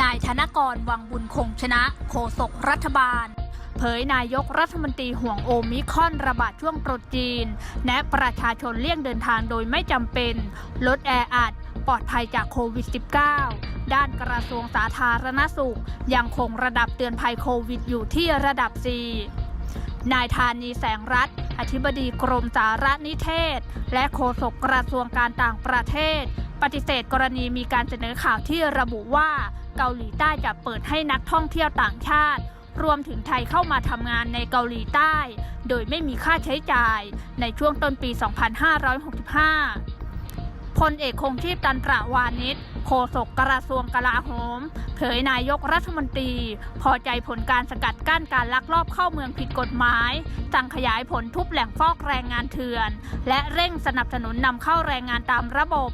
นายธนกรวังบุญคงชนะโฆษกรัฐบาล เผยนายกรัฐมนตรีห่วงโอมิคอนระบาดช่วงตรุษจีน แนะประชาชนเลี่ยงเดินทางโดยไม่จำเป็น ลดแออัดปลอดภัยจากโควิด -19 ด้านกระทรวงสาธารณสุข ยังคงระดับเตือนภัยโควิดอยู่ที่ระดับ 4 นายธานีแสงรัฐอธิบดีกรมสารนิเทศ และโฆษกกระทรวงการต่างประเทศ ปฏิเสธกรณีมีการเสนอข่าวที่ระบุว่า เกาหลีใต้จะเปิดให้นักท่องเที่ยวต่างชาติ รวมถึงไทยเข้ามาทำงานในเกาหลีใต้ โดยไม่มีค่าใช้จ่ายในช่วงต้นปี 2565 พลเอกคงชีพตันตระวานิชโฆษกกระทรวงกลาโหม เผยนายกรัฐมนตรี พอใจผลการสกัดกั้นการลักลอบเข้าเมืองผิดกฎหมาย สั่งขยายผลทุบแหล่งฟอกแรงงานเถื่อน และเร่งสนับสนุนนำเข้าแรงงานตามระบบ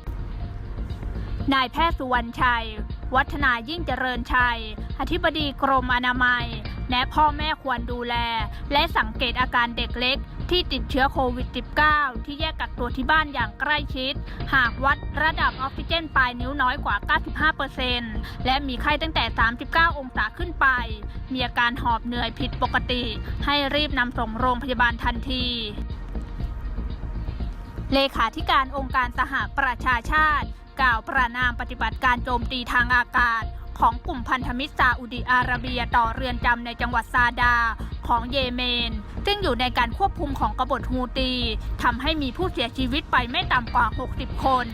นายแพทย์สุวรรณชัย วัฒนายิ่งเจริญชัย อธิบดีกรมอนามัย แนะพ่อแม่ควรดูแล และสังเกตอาการเด็กเล็ก ที่ติดเชื้อโควิด -19 ที่แยกกักตัวที่บ้านอย่างใกล้ชิด หากวัดระดับออกซิเจนปลายนิ้วน้อยกว่า 95%และมีไข้ตั้งแต่ 39 องศาขึ้นไป มีอาการหอบเหนื่อยผิดปกติ ให้รีบนำส่งโรงพยาบาลทันที เลขาธิการองค์การสหประชาชาติ กล่าวประนามปฏิบัติการโจมตีทางอากาศ ของกลุ่มพันธมิตรซาอุดิอาระเบียต่อเรือนจำในจังหวัดซาดา ของเยเมน ซึ่งอยู่ในการควบคุมของกบฏฮูตีทำให้มีผู้เสียชีวิตไปไม่ต่ำกว่า 60 คน